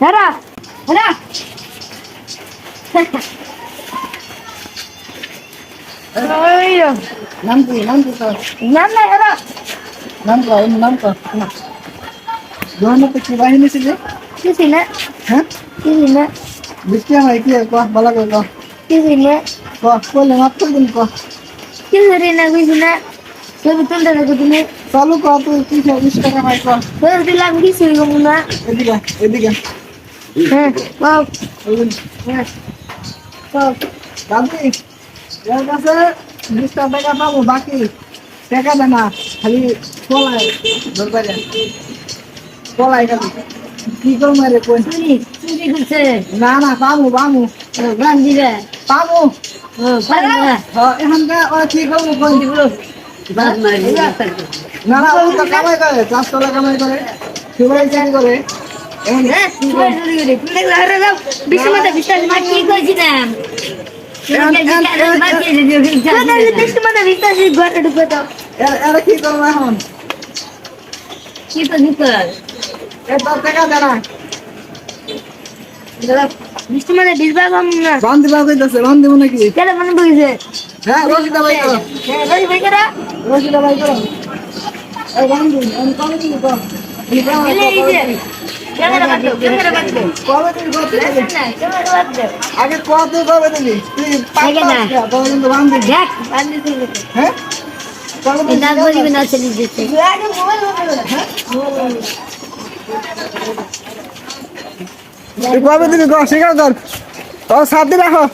হেরা হেরা ওই নাম কি নাম কি তোর নাম না হেরা নাম কো এর নাম কো দোকানে তো কি বাহিনী ছিল কিছু না হ্যাঁ কিছু না বৃষ্টি আমার কি কো ভালো করে কো কিছু না কো বলে মাপ করে দিন কো কিছু রে না হ্যাঁ বাপ। হ্যাঁ বাপ দাদি এর কাছে বিশ টাকা পাবো বাকি টাকা দে না খালি পলাই খালি। কি করব রে কই? চুরি করছে? না না পামু পামু গান দিবে? হ্যাঁ এখানকার ওরা কি করব কই? বাদ না না ও তো কামাই করে চাষ তোলা কামাই করে সবাই চাকরি করে। হ্যাঁ সবাই চুরি করে তুমি দেখলে আরে দাও বিশ্ব মাতা বিশ্বাস মা কি কইছিলাম? বিশ্ব মাতা বিশ্বাস ঘরে ঢুকে দাও এরা- এরা কি করব এখন? কি তো নিকল? এ তোর টাকা দে না। বান দিবা কইতাছে বান দিব নাকি কেন মনে বইছে হ্যাঁ রসিদা ভাই করো। হ্যাঁ ভাই করা। ভাই করো। এই বান দিন আমি কবে দিবি কম আগে কত কবে তুই দিল হ্যাঁ? কবে তুই ধরে হ্যাঁ তুই কবে দিবি কর তোর সাথে রাখো।